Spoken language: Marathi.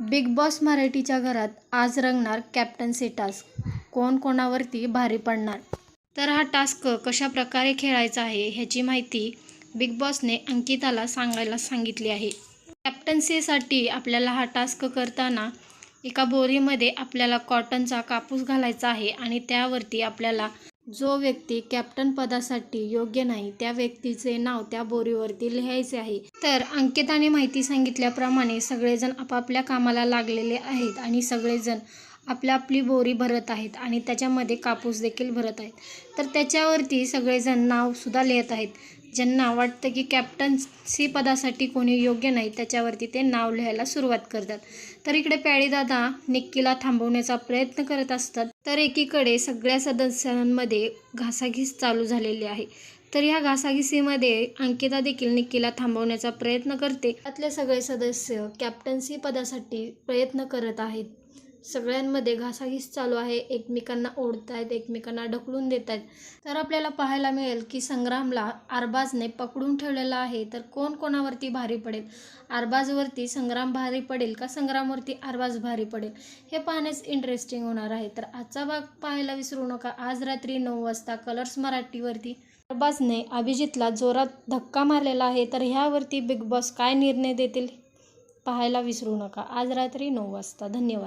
बिग बॉस मराठीच्या घरात आज रंगणार कॅप्टन्सी टास्क. कोण कोणावरती भारी पडणार? तर हा टास्क कशा प्रकारे खेळायचा आहे ह्याची माहिती बिग बॉसने अंकिताला सांगायला सांगितली आहे. कॅप्टन्सीसाठी आपल्याला हा टास्क करताना एका बोरीमध्ये आपल्याला कॉटनचा कापूस घालायचा आहे आणि त्यावरती आपल्याला जो व्यक्ती कॅप्टन पदासाठी योग्य नाही त्या व्यक्तीचे नाव त्या बोरीवरती लिहायचे आहे. तर अंकिताने माहिती सांगितल्याप्रमाणे सगळेजण आपापल्या कामाला लागलेले आहेत आणि सगळेजण आपल्या आपली बोरी भरत आहेत आणि त्याच्यामध्ये कापूस देखील भरत आहेत. तर त्याच्यावरती सगळेजण नावसुद्धा लिहित आहेत. ज्यांना वाटतं की कॅप्टन्सी पदासाठी कोणी योग्य नाही त्याच्यावरती ते नाव लिहायला सुरुवात करतात. तर इकडे प्याळीदादा निक्कीला थांबवण्याचा प्रयत्न करत असतात. तर एकीकडे सगळ्या सदस्यांमध्ये घासाघीस चालू झालेली आहे. तर ह्या घासाघिसीमध्ये अंकिता देखील निक्कीला थांबवण्याचा प्रयत्न करते. त्यातले सगळे सदस्य कॅप्टन्सी पदासाठी प्रयत्न करत आहेत. सगळ्यांमध्ये घासाघीस चालू आहे. एकमेकांना ओढत आहेत एकमेकांना ढकलून देत आहेत तर आपल्याला पाहायला मिळेल की संग्रामला आरबाजने पकडून ठेवलेला आहे. तर कोण कोणावरती भारी पडेल? आरबाजवरती संग्राम भारी पडेल का संग्रामवरती आरबाज भारी पडेल? हे पाहण्यास इंटरेस्टिंग होणार आहे. तर आजचा भाग पाहायला विसरू नका. आज रात्री नऊ वाजता कलर्स मराठीवरती अरबाजने अभिजितला जोरात धक्का मारलेला आहे. तर ह्यावरती बिग बॉस काय निर्णय देतील? पाहायला विसरू नका. आज रात्री नऊ वाजता. धन्यवाद.